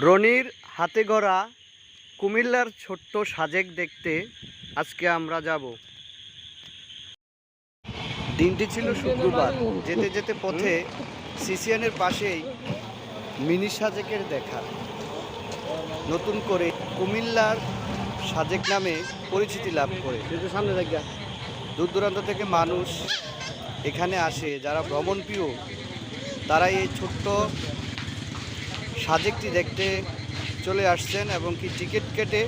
রনির হাতে গড়া কুমিল্লার ছোট্ট সাজেক দেখতে আজকে আমরা যাব। দিনটি ছিল শুক্রবার। যেতে যেতে পথে সিসিয়ানের পাশেই মিনি সাজেকের দেখা। নতুন করে কুমিল্লার সাজেক নামে পরিচিতি লাভ করে। সামনে দেখা। দূর দূরান্ত থেকে মানুষ এখানে আসে যারা ভ্রমণ প্রিয় তারা এই ছোট্ট সাজেকটি দেখতে চলে আসছেন এবং কি টিকিট কেটে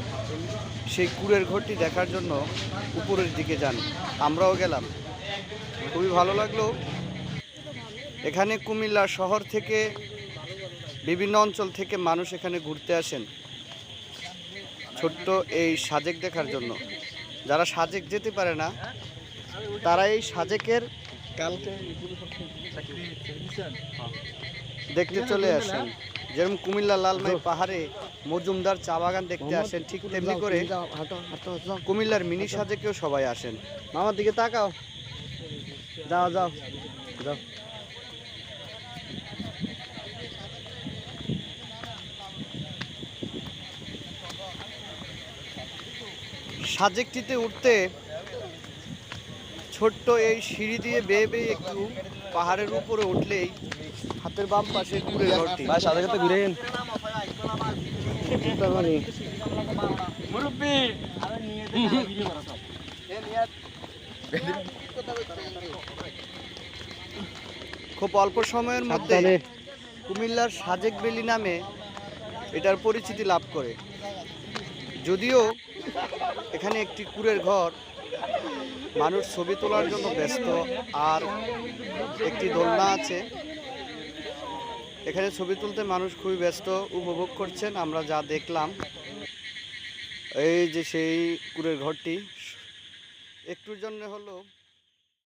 সেই কুড়ের ঘরটি দেখার জন্য উপরের দিকে যান। আমরাও গেলাম। খুবই ভালো লাগল। এখানে কুমিল্লা শহর থেকে বিভিন্ন অঞ্চল থেকে মানুষ এখানে ঘুরতে আসেন। ছোট্ট এই সাজেক দেখার জন্য। যারা সাজেক যেতে পারে না তারা এই সাজেকের কালকে দেখতে চলে আসেন। যেরকম কুমিল্লা লালমাই পাহাড়ে মজুমদার চা বাগান দেখতে আসেন ঠিক তেমনি করে কুমিল্লার মিনি সাজেকেও সবাই আসেন। মামার দিকে তাকাও। যাও যাও। যাও। সাজেকটিতে উঠতে ছোট্ট এই সিঁড়ি দিয়ে বেয়ে বেয়ে একটু পাহাড়ের উপরে উঠলেই হাতের বাম পাশে কুড়ে ঘরটি। সাথে সাথে ঘুরেন মানে খুব অল্প সময়ের মধ্যে কুমিল্লার সাজেক বেলি নামে এটার পরিচিতি লাভ করে। যদিও এখানে একটি কুরের ঘর মানুষ ছবি তোলার জন্য ব্যস্ত, আর একটি দোলনা আছে। এখানে ছবি তুলতে মানুষ খুবই ব্যস্ত, উপভোগ করছেন, আমরা যা দেখলাম। এই যে সেই কুড়ের ঘরটি, একটুর জন্য হলো